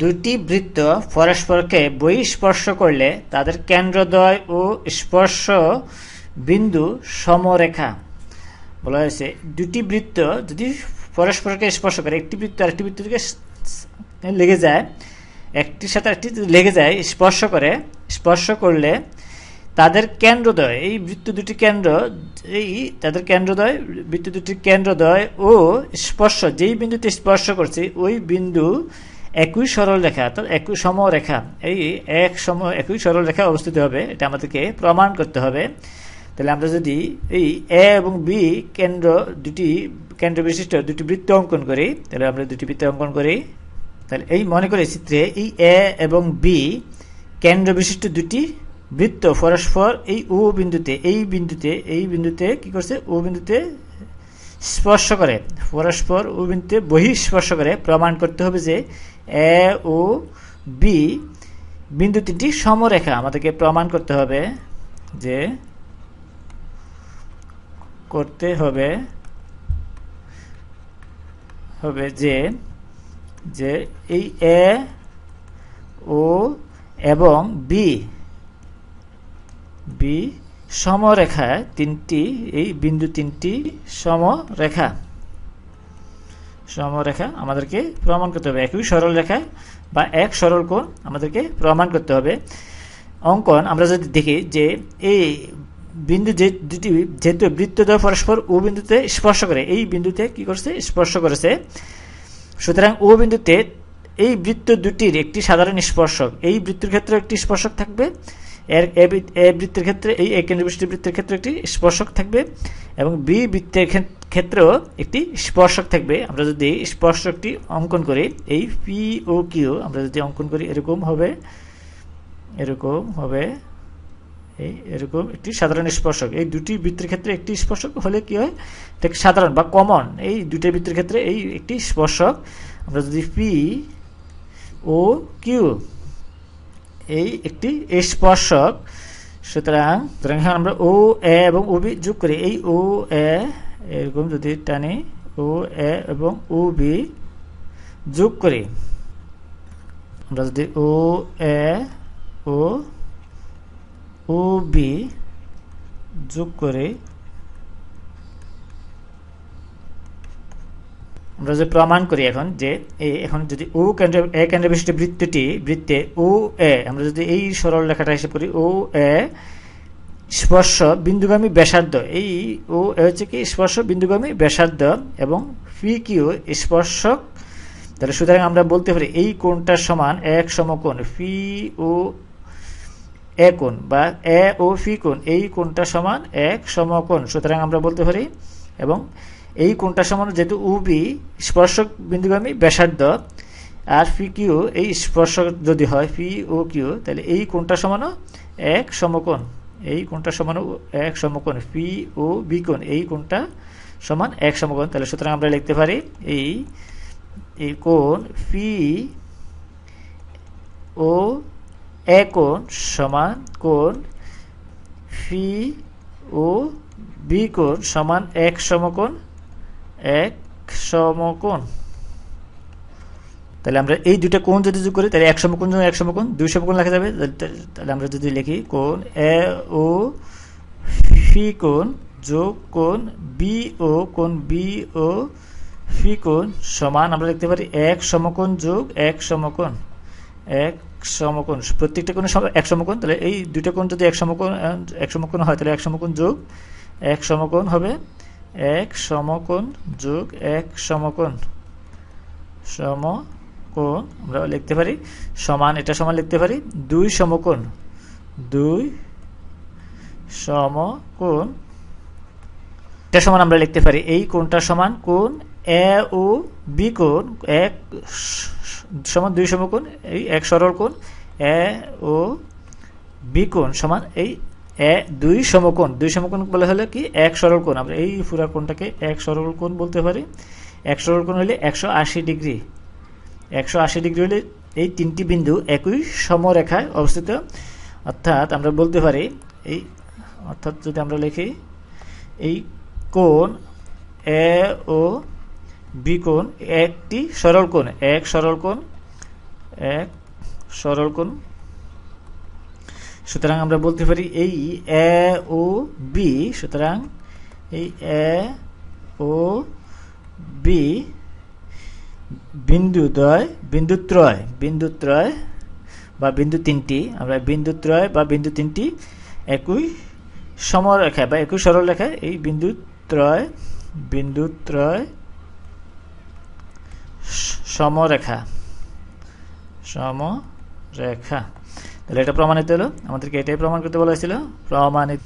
দুটি বৃত্ত পরস্পরকে বহিঃস্পর্শ করলে তাদের কেন্দ্রদ্বয় ও স্পর্শ বিন্দু সমরেখা। বলা হয়েছে, দুটি বৃত্ত যদি পরস্পরকে স্পর্শ করে, একটি বৃত্ত আরেকটি বৃত্তকে লেগে যায়, একটির সাথে একটি লেগে যায়, স্পর্শ করে, স্পর্শ করলে তাদের কেন্দ্রদ্বয়, এই বৃত্ত দুটি কেন্দ্র, এই তাদের কেন্দ্রদ্বয়, বৃত্ত দুটির কেন্দ্রদ্বয় ও স্পর্শ, যেই বিন্দুতে স্পর্শ করছে, ওই বিন্দু একই সরল রেখা, অর্থাৎ একই সমরেখা এই এক সম একই সরল রেখা অবস্থিত হবে, এটা আমাদেরকে প্রমাণ করতে হবে। তাহলে আমরা যদি এই এ এবং বি কেন্দ্র দুটি, কেন্দ্র বিশিষ্ট দুটি বৃত্ত অঙ্কন করি, তাহলে আমরা দুটি বৃত্ত অঙ্কন করি। তাহলে এই মনে করে চিত্রে এই এ এবং বি কেন্দ্র বিশিষ্ট দুটি বৃত্ত, পরস্পর এই ও বিন্দুতে, এই বিন্দুতে এই বিন্দুতে কি করছে? ও বিন্দুতে স্পর্শ করে, পরস্পর ও বিন্দুতে বহিঃস্পর্শ করে প্রমাণ করতে হবে যে এ ও বি, বিন্দু তিনটি সমরেখা। আমাদেরকে প্রমাণ করতে হবে যে করতে হবে হবে যে যে এই এ, ও এবং বি বি সমরেখায় তিনটি, এই বিন্দু তিনটি সমরেখা। সমরেখা আমাদেরকে প্রমাণ করতে হবে। একই সরল রেখা বা এক সরল কোণ আমাদেরকে প্রমাণ করতে হবে। অঙ্কন আমরা যদি দেখি যে এই বিন্দু যে দুটি যেহেতু বৃত্তদ্বয় পরস্পর ও বিন্দুতে স্পর্শ করে, এই বিন্দুতে কি করছে? স্পর্শ করেছে। সুতরাং ও বিন্দুতে এই বৃত্ত দুটির একটি সাধারণ স্পর্শক, এই বৃত্তের ক্ষেত্রে একটি স্পর্শক থাকবে। এর, এ এ বৃত্তের ক্ষেত্রে, এই এক কেন্দ্রবিশিষ্ট বৃত্তের ক্ষেত্রে একটি স্পর্শক থাকবে এবং বি বৃত্তের ক্ষেত- ক্ষেত্রেও একটি স্পর্শক থাকবে। আমরা যদি স্পর্শকটি অঙ্কন করি, এই পি ও কিউ আমরা যদি অঙ্কন করি, এরকম হবে এরকম হবে, এই এরকম একটি সাধারণ স্পর্শক। এই দুটি বৃত্তের ক্ষেত্রে একটি স্পর্শক হলে কি হয়? এটা সাধারণ বা কমন এই দুটি বৃত্তের ক্ষেত্রে এই একটি স্পর্শক। আমরা যদি পি ও কিউ এই একটি স্পর্শক। সুতরাং সুতরাং আমরা ও, এ এবং ও বি যোগ করি। এই ও, এ এরকম যদি টানি, ও, এ এবং ও বি যোগ করি। আমরা যদি ও, এ, ও ও বি যোগ করে আমরা যদি প্রমাণ করি এখন যে এখন যদি ও কেন্দ্র, এ কেন্দ্র বিশিষ্ট বৃত্তটি, বৃত্তে ও, এ, আমরা যদি এই সরল রেখাটা হিসেব করি, ও, এ, স্পর্শ বিন্দুগামী ব্যাসার্ধ, এই ও, এ হচ্ছে কি স্পর্শ বিন্দুগামী ব্যাসার্ধ এবং ফি কিউ স্পর্শক। তাহলে সুতরাং আমরা বলতে পারি এই কোণটার সমান এক সমকোণ ফি ও এ কোণ বা এ ও ফি কোণ, এই কোণটা সমান এক সমকোণ। সুতরাং আমরা বলতে পারি এবং এই কোণটা সমান যেহেতু উবি স্পর্শক বিন্দুগামী ব্যাসার্ধ, আর ফি কিউ এই স্পর্শক যদি হয় ফি ও কিউ তাহলে এই কোণটা সমানও এক সমকোণ। এই কোণটা সমান এক সমকোণ ফি ও বি কোণ, এই কোণটা সমান এক সমকোণ। তাহলে সুতরাং আমরা লিখতে পারি এই এই কোণ ফি ও এ কোণ সমান কোণ ফি ও বি কোণ সমান এক সমকোণ এক সমকোণ। তাহলে আমরা এই দুটো কোণ যদি যোগ করি, তাহলে এক সমকোণ এক সমকোণ, দুই সমকোণ লেখা যাবে। তাহলে- আমরা যদি লিখি কোণ এ ও ফি কোণ যোগ কোণ বি ও কোণ বি ও ফি কোণ সমান আমরা লিখতে পারি এক সমকোণ যোগ এক সমকোণ। এক সমকোণ। প্রত্যেকটা সম- এক সমকোণ। তাহলে এই দুটো কোণ যদি এক সমকোণ এক সমকোণ হয়, তাহলে এক সমকোণ যোগ এক সমকোণ হবে এক সমকোণ যোগ এক সমকোণ। সমকোণ আমরা লিখতে পারি, সমান এটা সমান লিখতে পারি, দুই সমকোণ। দুই সমকোণ এটা সমান আমরা লিখতে পারি, এই কোণটা সমান কোণ এ ও বি কোণ, এক সমান দুই সমকোণ, এই এক সরল কোণ, এ ও বি কোণ সমান এই এ দুই সমকোণ দুই সমকোণ বলে হলে কি? এক সরল কোণ। আমরা এই পুরা কোণটাকে এক সরল কোণ বলতে পারি। এক সরল কোণ হলে একশো আশি ডিগ্রি। একশো আশি ডিগ্রি হলে এই তিনটি বিন্দু একই সমরেখায় অবস্থিত। অর্থাৎ আমরা বলতে পারি, এই অর্থাৎ যদি আমরা লিখি, এই কোণ এ ও বি কোণ একটি সরল কোণ। এক সরল কোণ, এক সরল কোণ সুতরাং আমরা বলতে পারি এই এ ও বি, সুতরাং এই এ ও বি বিন্দুদ্বয়, বিন্দুত্রয় বিন্দুত্রয় বা বিন্দু তিনটি। আমরা বিন্দুত্রয় বা বিন্দু তিনটি একই সমরেখা বা একই সরল রেখায় এই বিন্দুত্রয় বিন্দুত্রয় সমরেখা সমরেখা। তাহলে এটা প্রমাণিত হলো। আমাদেরকে এটাই প্রমাণ করতে বলা হয়েছিল। প্রমাণিত